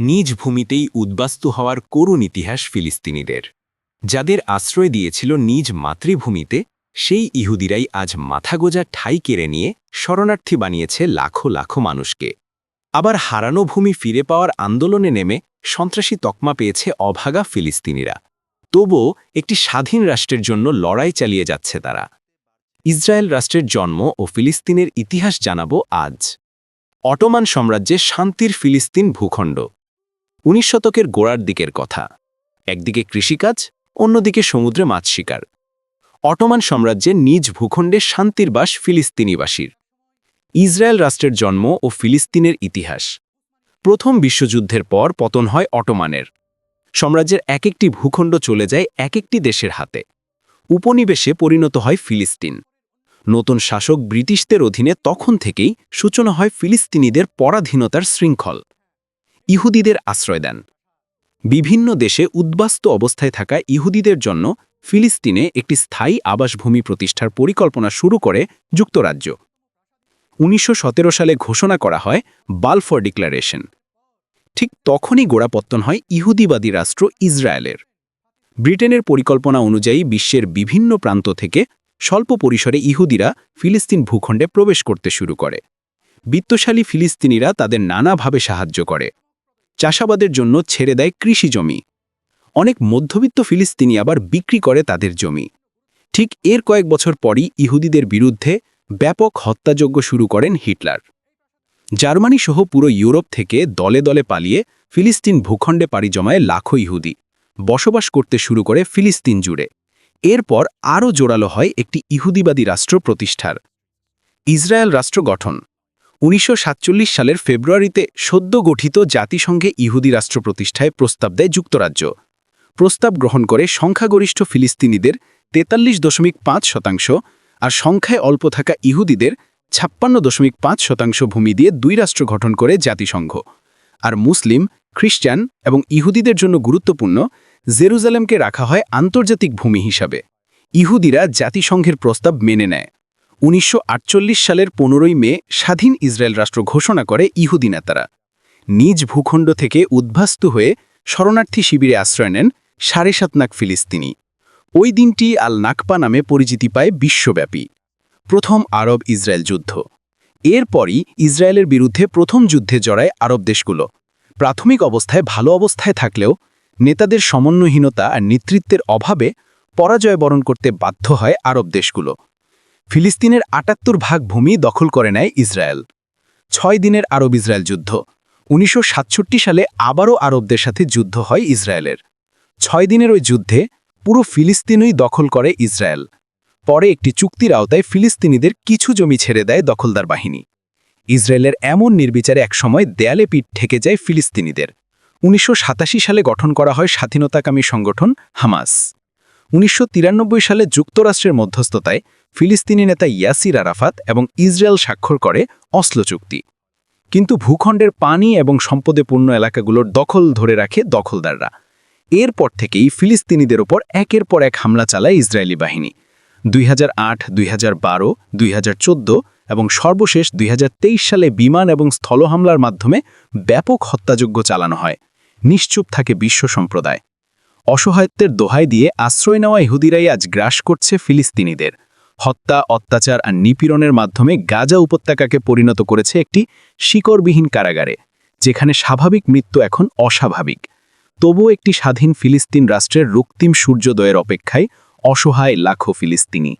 নিজ ভূমিতেই উদ্বাস্তু হওয়ার করুণ ইতিহাস ফিলিস্তিনিদের। যাদের আশ্রয় দিয়েছিল নিজ মাতৃভূমিতে, সেই ইহুদিরাই আজ মাথাগোজা ঠাই কেড়ে নিয়ে শরণার্থী বানিয়েছে লাখো লাখো মানুষকে। আবার হারানো ভূমি ফিরে পাওয়ার আন্দোলনে নেমে সন্ত্রাসী তকমা পেয়েছে অভাগা ফিলিস্তিনিরা। তবুও একটি স্বাধীন রাষ্ট্রের জন্য লড়াই চালিয়ে যাচ্ছে তারা। ইসরায়েল রাষ্ট্রের জন্ম ও ফিলিস্তিনের ইতিহাস জানাব আজ। অটোমান সাম্রাজ্যে শান্তির ফিলিস্তিন ভূখণ্ড। উনিশ শতকের গোড়ার দিকের কথা। একদিকে কৃষিকাজ, অন্যদিকে সমুদ্রে মাছ শিকার। অটোমান সাম্রাজ্যে নিজ ভূখণ্ডে শান্তির বাস ফিলিস্তিনিবাসীর। ইসরায়েল রাষ্ট্রের জন্ম ও ফিলিস্তিনের ইতিহাস। প্রথম বিশ্বযুদ্ধের পর পতন হয় অটোমানের। সাম্রাজ্যের এক একটি ভূখণ্ড চলে যায় এক একটি দেশের হাতে। উপনিবেশে পরিণত হয় ফিলিস্তিন। নতুন শাসক ব্রিটিশদের অধীনে তখন থেকেই সূচনা হয় ফিলিস্তিনিদের পরাধীনতার শৃঙ্খল। ইহুদিদের আশ্রয় দেন। বিভিন্ন দেশে উদ্বাস্ত অবস্থায় থাকা ইহুদিদের জন্য ফিলিস্তিনে একটি স্থায়ী আবাসভূমি প্রতিষ্ঠার পরিকল্পনা শুরু করে যুক্তরাজ্য। উনিশশো সতেরো সালে ঘোষণা করা হয় বালফর ডিক্লারেশন। ঠিক তখনই গোড়াপত্তন হয় ইহুদিবাদী রাষ্ট্র ইসরায়েলের। ব্রিটেনের পরিকল্পনা অনুযায়ী বিশ্বের বিভিন্ন প্রান্ত থেকে স্বল্প পরিসরে ইহুদিরা ফিলিস্তিন ভূখণ্ডে প্রবেশ করতে শুরু করে। বিত্তশালী ফিলিস্তিনিরা তাদের নানাভাবে সাহায্য করে। চাষাবাদের জন্য ছেড়ে দেয় কৃষি জমি। অনেক মধ্যবিত্ত ফিলিস্তিনি আবার বিক্রি করে তাদের জমি। ঠিক এর কয়েক বছর পরই ইহুদিদের বিরুদ্ধে ব্যাপক হত্যাযজ্ঞ শুরু করেন হিটলার। জার্মানি সহ পুরো ইউরোপ থেকে দলে দলে পালিয়ে ফিলিস্তিন ভূখণ্ডে পাড়ি জমায় লাখো ইহুদি। বসবাস করতে শুরু করে ফিলিস্তিন জুড়ে। এরপর আরও জোরালো হয় একটি ইহুদিবাদী রাষ্ট্র প্রতিষ্ঠার। ইসরায়েল রাষ্ট্র গঠন। উনিশশো সাতচল্লিশ সালের ফেব্রুয়ারিতে সদ্য গঠিত জাতিসংঘে ইহুদি রাষ্ট্র প্রতিষ্ঠায় প্রস্তাব দেয় যুক্তরাজ্য। প্রস্তাব গ্রহণ করে সংখ্যাগরিষ্ঠ ফিলিস্তিনিদের তেতাল্লিশ দশমিক পাঁচ শতাংশ আর সংখ্যায় অল্প থাকা ইহুদিদের ছাপ্পান্ন দশমিক পাঁচ শতাংশ ভূমি দিয়ে দুই রাষ্ট্র গঠন করে জাতিসংঘ। আর মুসলিম, খ্রিস্টান এবং ইহুদিদের জন্য গুরুত্বপূর্ণ, জেরুজালেমকে রাখা হয় আন্তর্জাতিক ভূমি হিসাবে। ইহুদিরা জাতিসংঘের প্রস্তাব মেনে নেয়। উনিশশো আটচল্লিশ সালের পনেরোই মে স্বাধীন ইসরায়েল রাষ্ট্র ঘোষণা করে ইহুদি নেতারা। নিজ ভূখণ্ড থেকে উদ্ভাস্তু হয়ে শরণার্থী শিবিরে আশ্রয় নেন সাড়ে সাত নাক ফিলিস্তিনি। ওই দিনটি আল নাকপা নামে পরিচিতি পায় বিশ্বব্যাপী। প্রথম আরব ইসরায়েল যুদ্ধ। এরপরই ইসরায়েলের বিরুদ্ধে প্রথম যুদ্ধে জড়ায় আরব দেশগুলো। প্রাথমিক অবস্থায় ভালো অবস্থায় থাকলেও নেতাদের সমন্বয়হীনতা আর নেতৃত্বের অভাবে পরাজয় বরণ করতে বাধ্য হয় আরব দেশগুলো। ফিলিস্তিনের আটাত্তর ভাগ ভূমি দখল করে নেয় ইসরায়েল। ছয় দিনের আরব ইসরায়েল যুদ্ধ। উনিশশো সাতষট্টি সালে আবারও আরবদের সাথে যুদ্ধ হয় ইসরায়েলের। ছয় দিনের ওই যুদ্ধে পুরো ফিলিস্তিনই দখল করে ইসরায়েল। পরে একটি চুক্তির আওতায় ফিলিস্তিনিদের কিছু জমি ছেড়ে দেয় দখলদার বাহিনী। ইসরায়েলের এমন নির্বিচারে একসময় দেয়ালে পিঠ ঠেকে যায় ফিলিস্তিনিদের। উনিশশো সাতাশি সালে গঠন করা হয় স্বাধীনতাকামী সংগঠন হামাস। উনিশশো তিরানব্বই সালে যুক্তরাষ্ট্রের মধ্যস্থতায় ফিলিস্তিনি নেতা ইয়াসির আরাফাত এবং ইসরায়েল স্বাক্ষর করে অসলো চুক্তি। কিন্তু ভূখণ্ডের পানি এবং সম্পদে পূর্ণ এলাকাগুলোর দখল ধরে রাখে দখলদাররা। এরপর থেকেই ফিলিস্তিনিদের ওপর একের পর এক হামলা চালায় ইসরায়েলি বাহিনী। দুই হাজার আট, দুই হাজার বারো, দুই হাজার এবং সর্বশেষ দুই হাজার তেইশ সালে বিমান এবং স্থল হামলার মাধ্যমে ব্যাপক হত্যাযোগ্য চালানো হয়। নিশ্চুপ থাকে বিশ্ব সম্প্রদায়। অসহায়ত্বের দোহাই দিয়ে আশ্রয় নেওয়া ইহুদিরাই আজ গ্রাস করছে ফিলিস্তিনিদের। হত্যা, অত্যাচার আর নিপীড়নের মাধ্যমে গাজা উপত্যকাকে পরিণত করেছে একটি শিকড়বিহীন কারাগারে, যেখানে স্বাভাবিক মৃত্যু এখন অস্বাভাবিক। তবুও একটি স্বাধীন ফিলিস্তিন রাষ্ট্রের রক্তিম সূর্যোদয়ের অপেক্ষায় অসহায় লাখো ফিলিস্তিনি।